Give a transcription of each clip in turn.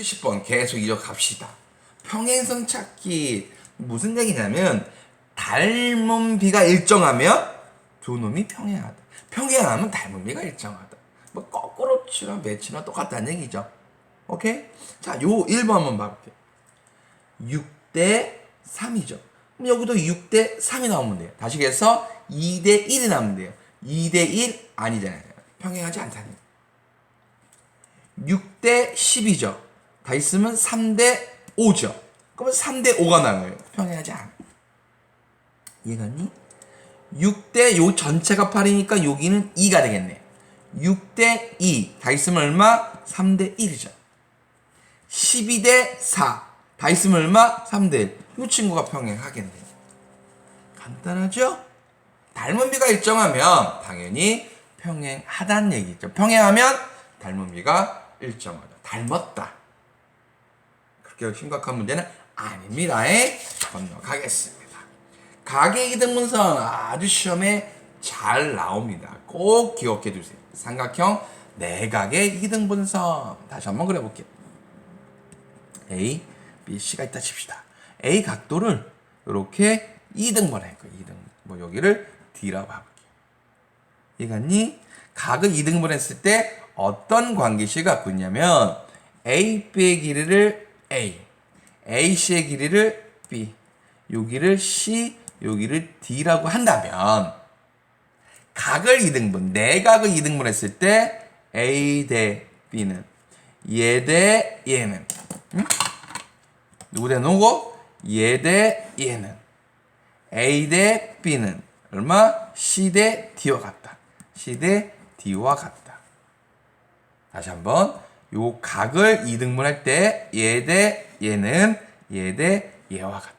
70번 계속 이어갑시다. 평행선 찾기 무슨 얘기냐면 닮은 비가 일정하면 두 놈이 평행하다. 평행하면 닮은 비가 일정하다. 뭐 거꾸로 치나 매치나 똑같다는 얘기죠. 오케이? 자, 요 1번 한번 봐볼게요. 6대 3이죠. 그럼 여기도 6대 3이 나오면 돼요. 다시 해서 2대 1이 나오면 돼요. 2대 1 아니잖아요. 평행하지 않다는 거예요. 6대 10이죠. 다 있으면 3대 5죠. 그러면 3대 5가 나와요. 평행하지 않아. 이해갔니? 6대 요 전체가 8이니까 여기는 2가 되겠네. 6대 2. 다 있으면 얼마? 3대 1이죠. 12대 4. 다 있으면 얼마? 3대 1. 이 친구가 평행하겠네. 간단하죠? 닮은 비가 일정하면 당연히 평행하다는 얘기죠. 평행하면 닮은 비가 일정하다. 닮았다. 그렇게 심각한 문제는 아닙니다에 건너가겠습니다. 가계 이등분선 아주 시험에 잘 나옵니다. 꼭 기억해 두세요. 삼각형 내각의 이등분선 다시 한번 그려볼게요. A, B, C가 있다 칩시다. A 각도를 이렇게 2등분 할 거예요. 2등. 뭐 여기를 D라고 봐볼게요. 이해갔니? 각을 2등분 했을 때 어떤 관계식을 갖고 있냐면 AB의 길이를 A, AC의 길이를 B, 여기를 C, 여기를 D라고 한다면 각을 2등분, 네 각을 2등분 했을 때 A 대 B는 얘 대 얘는 응? 누구 대 누구? 얘 대 얘는 A 대 B는 얼마? C 대 D와 같다. C 대 D와 같다. 다시 한번 요 각을 2등분 할 때 얘 대 얘는 얘 대 얘와 같다.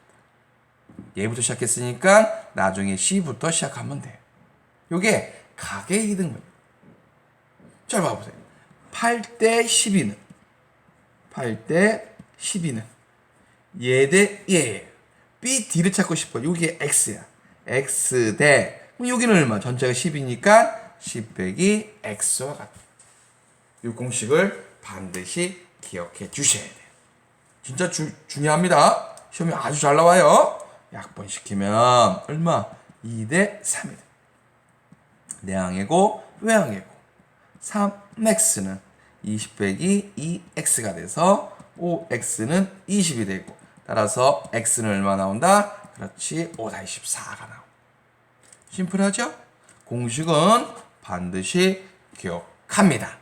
얘부터 시작했으니까 나중에 C부터 시작하면 돼요. 요게 각의 2등분. 잘 봐보세요. 8 대 12는 8 대 12는 얘 대 얘예요. B, D를 찾고 싶어. 여기에 X야. X 대 그럼 여기는 얼마? 전체가 10이니까 10 빼기 X와 같다. 이 공식을 반드시 기억해 주셔야 돼요. 진짜 주, 중요합니다. 시험이 아주 잘 나와요. 약분시키면 얼마? 2대 3이다. 내항이고 외항이고 3x는 20 빼기 2x가 돼서 5x는 20이 되고 따라서 x는 얼마 나온다? 그렇지 5-14가 나온다. 심플하죠? 공식은 반드시 기억합니다.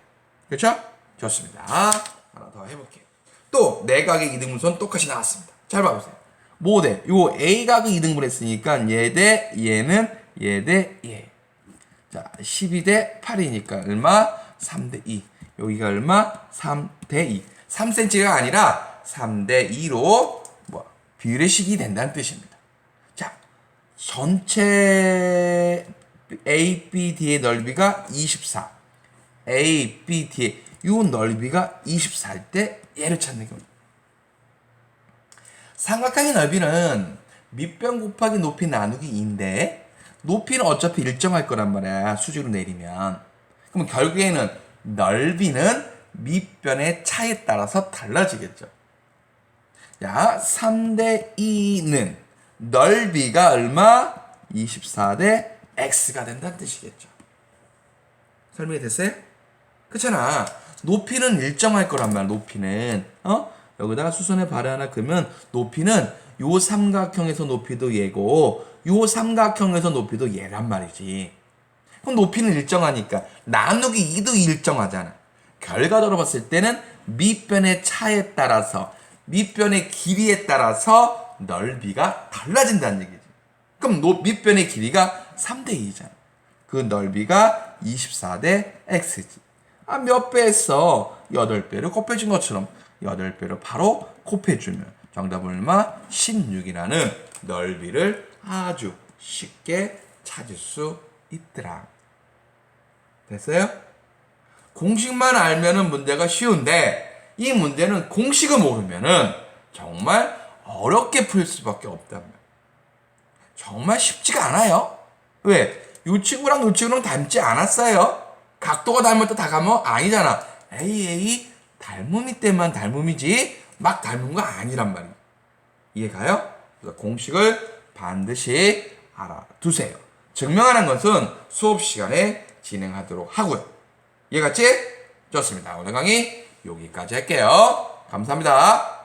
그렇죠? 좋습니다. 하나 더 해볼게요. 또 내각의 이등분선 똑같이 나왔습니다. 잘 봐보세요. 모대 요 A각의 이등분 했으니까 얘 대 얘는 얘 대 얘. 자 12 대 8이니까 얼마? 3 대 2. 여기가 얼마? 3 대 2. 3cm가 아니라 3 대 2로 뭐 비례식이 된다는 뜻입니다. 자 전체 ABD의 넓이가 24. ABD의 이 넓이가 24일 때 얘를 찾는 겁니다. 삼각형의 넓이는 밑변 곱하기 높이 나누기 2인데 높이는 어차피 일정할 거란 말이야 수직으로 내리면 그럼 결국에는 넓이는 밑변의 차에 따라서 달라지겠죠 야 3대 2는 넓이가 얼마? 24대 x가 된다는 뜻이겠죠 설명이 됐어요? 그렇잖아 높이는 일정할 거란 말이야 높이는 어? 여기다가 수선의 발을 하나 그으면 높이는 요 삼각형에서 높이도 얘고 요 삼각형에서 높이도 얘란 말이지. 그럼 높이는 일정하니까 나누기 2도 일정하잖아. 결과적으로 봤을 때는 밑변의 차에 따라서 밑변의 길이에 따라서 넓이가 달라진다는 얘기지. 그럼 노, 밑변의 길이가 3대 2잖아. 그 넓이가 24대 x지. 아, 몇배 했어? 8배를 곱해준 것처럼 8배로 바로 곱해주면 정답은 얼마? 16이라는 넓이를 아주 쉽게 찾을 수 있더라. 됐어요? 공식만 알면은 문제가 쉬운데 이 문제는 공식을 모르면은 정말 어렵게 풀 수밖에 없다면 정말 쉽지가 않아요. 왜? 이 친구랑 이 친구랑 닮지 않았어요. 각도가 닮았다 다 가면 아니잖아. A, A, 닮음이 때만 닮음이지 막 닮은 거 아니란 말이에요. 이해가요? 그래서 공식을 반드시 알아두세요. 증명하는 것은 수업 시간에 진행하도록 하고요. 이해갔지? 좋습니다. 오늘 강의 여기까지 할게요. 감사합니다.